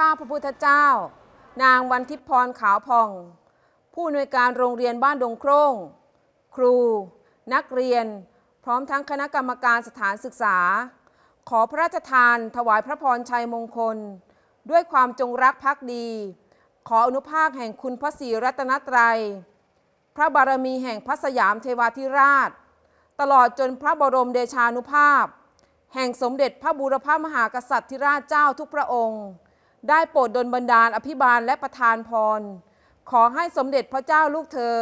ข้าพระพุทธเจ้า นางวันทิพพรขาวผ่อง ผู้อำนวยการโรงเรียนบ้านดงโครง ครู นักเรียน พร้อมทั้งคณะกรรมการสถานศึกษา ขอพระราชทานถวายพระพรชัยมงคล ด้วยความจงรักภักดี ขออนุภาคแห่งคุณพระศรีรัตนตรัย พระบารมีแห่งพระสยามเทวาธิราช ตลอดจนพระบรมเดชานุภาพ แห่งสมเด็จพระบูรพมหากษัตริย์ธิราชเจ้าทุกพระองค์ ได้โปรดดลบันดาลอภิบาลและประทานพร ขอให้สมเด็จพระเจ้าลูกเธอ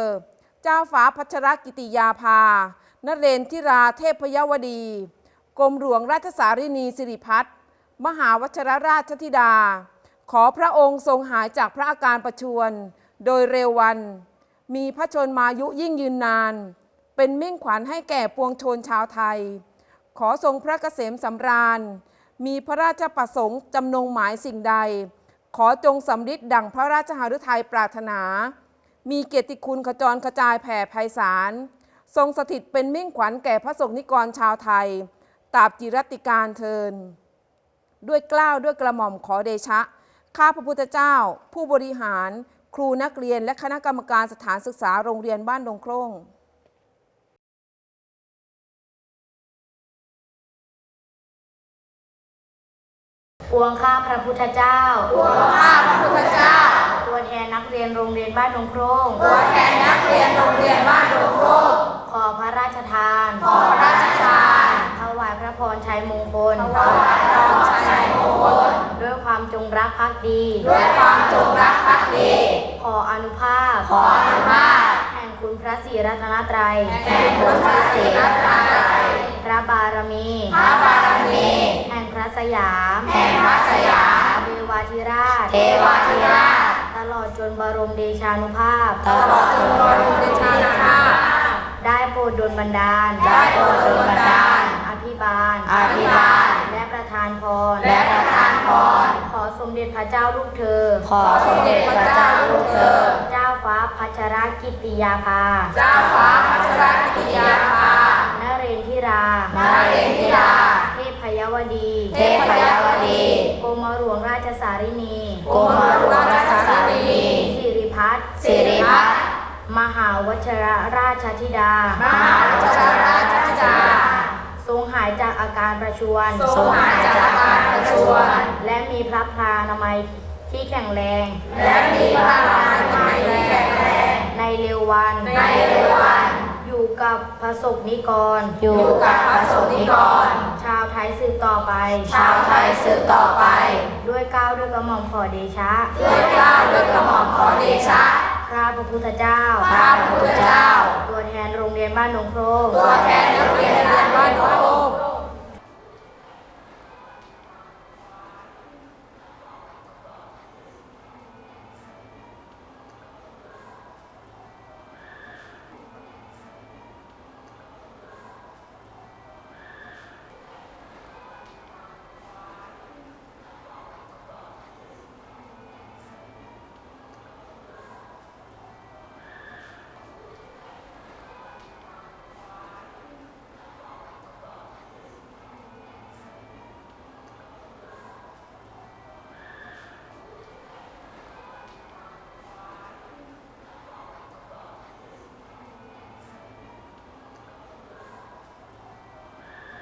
เจ้าฟ้าพัชรกิติยาภานเรนทิราเทพยวดี กรมหลวงราชสารินีสิริพัฒน์มหาวชรราชธิดา ขอพระองค์ทรงหายจากพระอาการประชวรโดยเร็ววัน มีพระชนมายุยิ่งยืนนาน เป็นมิ่งขวัญให้แก่ปวงชนชาวไทย ขอทรงพระเกษมสำราญ มีพระราชประสงค์จำนงหมายสิ่งใด ขอจงสำฤทธิ์ดังพระราชหฤทัยปรารถนา มีเกียรติคุณขจรกระจายแผ่ไพศาล ทรงสถิตเป็นมิ่งขวัญแก่พระสงฆ์นิกรชาวไทย ตราบจิรติการเทิน ด้วยกล้าวด้วยกระหม่อมขอเดชะ ข้าพระพุทธเจ้า ผู้บริหาร ครูนักเรียนและคณะกรรมการสถานศึกษาโรงเรียนบ้านดงโคร่ง ปวงข้าพระพุทธเจ้าปวงข้าพระพุทธเจ้า ตัวแทนนักเรียนโรงเรียนบ้านดงโครง ตัวแทนนักเรียนโรงเรียนบ้านดงโคร่งขอพระราชทาน ขอพระราชทานถวายพระพรชัยมงคลถวายพระพรชัยมงคล ด้วยความจงรักภักดี ด้วยความจงรักภักดี ขออนุภาพ ขออนุภาพ แห่งคุณพระศรีรัตนตรัย แห่งคุณพระศรีรัตนตรัย พระบารมี พระบารมีแห่ง พระสยามแห่งพระสยามเทวาธิราช เทวาธิราช ตลอดจนบรมเดชานุภาพ ตลอดจนบรมเดชานุภาพ ได้โปรดดลบันดาล ได้โปรดดลบันดาล อภิบาล อภิบาล และประทานพร และประทานพร ขอสมเด็จพระเจ้าลูกเธอ ขอสมเด็จพระเจ้าลูกเธอ เจ้าฟ้าพัชรกิติยาภา เจ้าฟ้าพัชรารินีกรมหลวงราชสารินีสิริพัฒน์สิริพัฒน์มหาวชรราชธิดา มหาวชรราชธิดา ทรงหายจากอาการประชวรทรงหายจากอาการประชวรและมีพระพลานามัยที่แข็งแรง และมีพระราชทานที่แข็งแรง ในเร็ววัน ในเร็ววัน อยู่กับพระสงฆ์นิกร อยู่กับพระสงฆ์นิกร ชาวไทยสืบต่อไป ชาวไทยสืบต่อไป ด้วยเกล้าวด้วยกระหม่อมขอเดชะ ด้วยเกล้าวด้วยกระหม่อมขอเดชะข้าพระพุทธเจ้าข้า พระพุทธเจ้า ตัวแทนโรงเรียนบ้านหนองโพรงตัวแทนนักเรียนโรงเรียนบ้านโคก